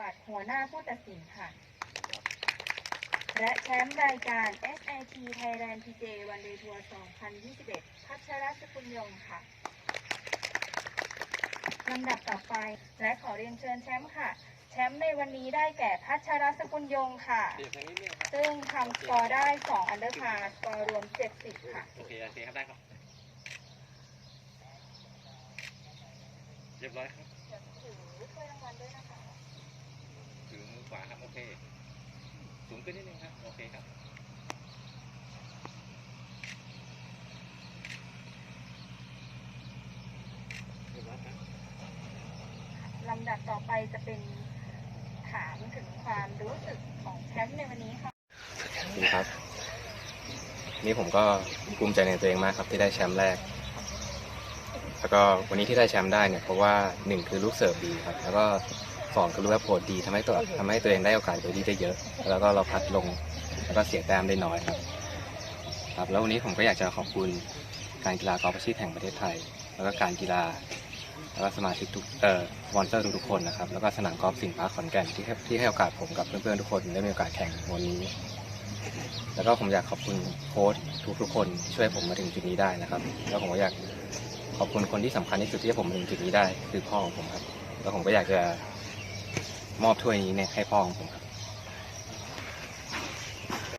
บัตรหัวหน้าผู้ตัดสินค่ะ และแชมป์รายการ SAT Thailand PJ One Day Tour 2021 พัชรสกุลยงค่ะลำดับต่อไป และขอเรียนเชิญแชมป์ค่ะ แชมป์ในวันนี้ได้แก่พัชรสกุลยงค่ะ ซึ่งทำสกอร์ได้ 2 อันเดอร์พาสกอร์รวม 70 ค่ะ โอเคโอเคครับได้ครับ เรียบร้อยครับเดี๋ยวถือถ้วยรางวัลด้วยนะคะ ถือมือขวาครับโอเค สูงขึ้นนิดนึงครับ โอเคครับเรียบร้อยครับ ลำดับต่อไปจะเป็นถามถึงความรู้สึกของแชมป์ในวันนี้ค่ะดีครับ นี่ผมก็ภูมิใจในตัวเองมากครับที่ได้แชมป์แรก แล้วก็วันนี้ที่ได้แชมป์ได้เนี่ยเพราะว่าหนึ่งคือลูกเสิร์ฟดีครับ แล้วก็ สองคือรู้ว่าโพดดีทำให้ตัวทำให้ตัวเองได้โอกาสเบอร์ดี้ได้เยอะ แล้วก็เราพัดลงแล้วก็เสียแต้มได้น้อยครับครับ แล้ววันนี้ผมก็อยากจะขอบคุณการกีฬากอล์ฟอาชีพแห่งประเทศไทย แล้วก็การกีฬา แล้วก็สมาชิกทุกเอ่อสปอนเซอร์ทุกๆคนนะครับ แล้วก็สนามกอล์ฟสิงห์พาร์คขอนแก่นที่ให้ที่ให้โอกาสผมกับเพื่อนๆทุกคนได้มีโอกาสแข่งวันนี้ แล้วก็ผมอยากขอบคุณโค้ชทุกๆคนที่ช่วยผมมาถึงจุดนี้ได้นะครับ แล้วผมก็อยากขอบคุณคนที่สำคัญที่สุดที่ให้ผมมาถึงจุดนี้ได้ คือพ่อของผมครับ แล้วผมก็อยากจะ มอบถ้วยนี้เนี่ยให้พ่อของผมครับ